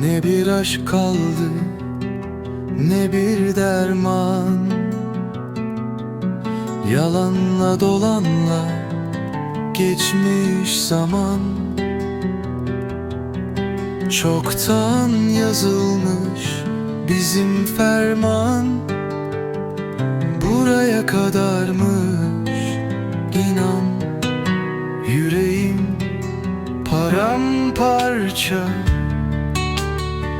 Ne bir aşk kaldı Ne bir derman. Yalanla dolanla Geçmiş zaman. Çoktan yazılmış Bizim ferman. Buraya kadarmış inan. Yüreğim paramparça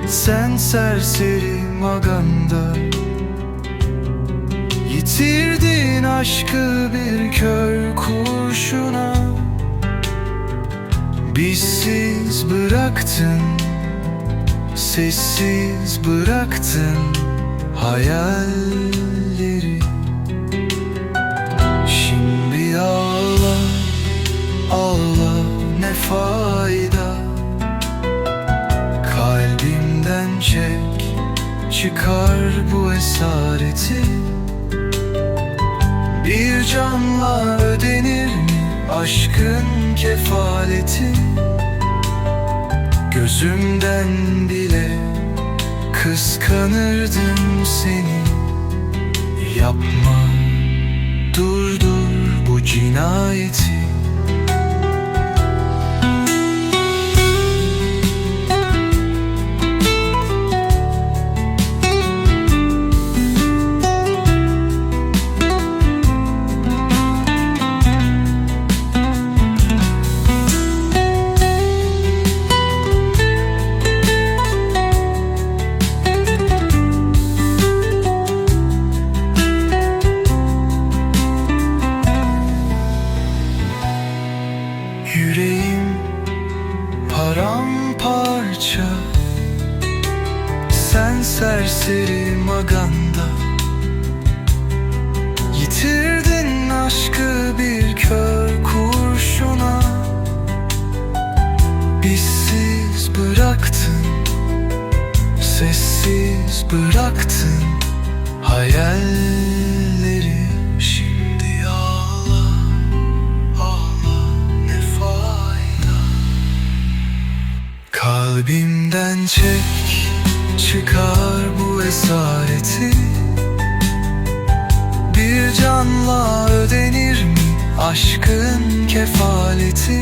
Sen serseri maganda. Yitirdin aşkı bir kör kurşuna. Bizsiz bıraktın Sessiz bıraktın hayalleri çek, çıkar bu esareti. Bir canla ödenir mi aşkın kefaleti? Gözümden bile kıskanırdım seni. Yapma Durdur bu cinayeti Yüreğim paramparça. Sen serseri maganda Yitirdin aşkı bir kör kurşuna. Bizsiz bıraktın Sessiz bıraktın Hayalleri Kalbimden çek Çıkar bu esareti. Bir canla ödenir mi Aşkın kefaleti